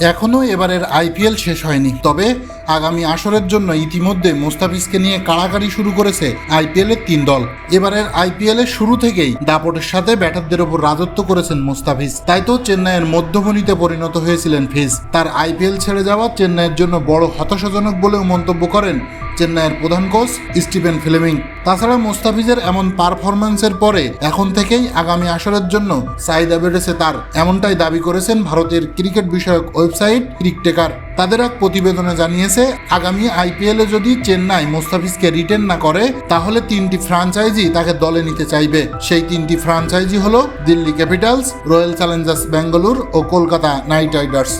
এখনও এবারের আইপিএল শেষ হয়নি, তবে আগামী আসরের জন্য ইতিমধ্যে মোস্তাফিজকে নিয়ে কাড়াকাড়ি শুরু করেছে আইপিএলের তিন দল। এবারের আইপিএল এর শুরু থেকেই দাপটের সাথে ব্যাটারদের ওপর রাজত্ব করেছেন মোস্তাফিজ। তাই তো চেন্নাইয়ের মধ্যমণিতে পরিণত হয়েছিলেন ফিজ। তার আইপিএল ছেড়ে যাওয়া চেন্নাইয়ের জন্য বড় হতাশাজনক বলেও মন্তব্য করেন চেন্নাইয়ের প্রধান কোচ স্টিভেন ফিলেমিং। তাছাড়া মোস্তাফিজের এমন পারফরম্যান্সের পরে এখন থেকেই আগামী আসরের জন্য চাহিদা বেড়েছে তার। এমনটাই দাবি করেছেন ভারতের ক্রিকেট বিষয়ক ওয়েবসাইট ক্রিকটেকার তাদের এক প্রতিবেদনে জানিয়েছে, আগামী আইপিএলে যদি চেন্নাই মোস্তাফিজকে রিটেন না করে, তাহলে তিনটি ফ্রাঞ্চাইজি তাকে দলে নিতে চাইবে। সেই তিনটি ফ্রাঞ্চাইজি হলো Delhi capitals, royal challengers Bangalore ও কলকাতা নাইট রাইডার্স।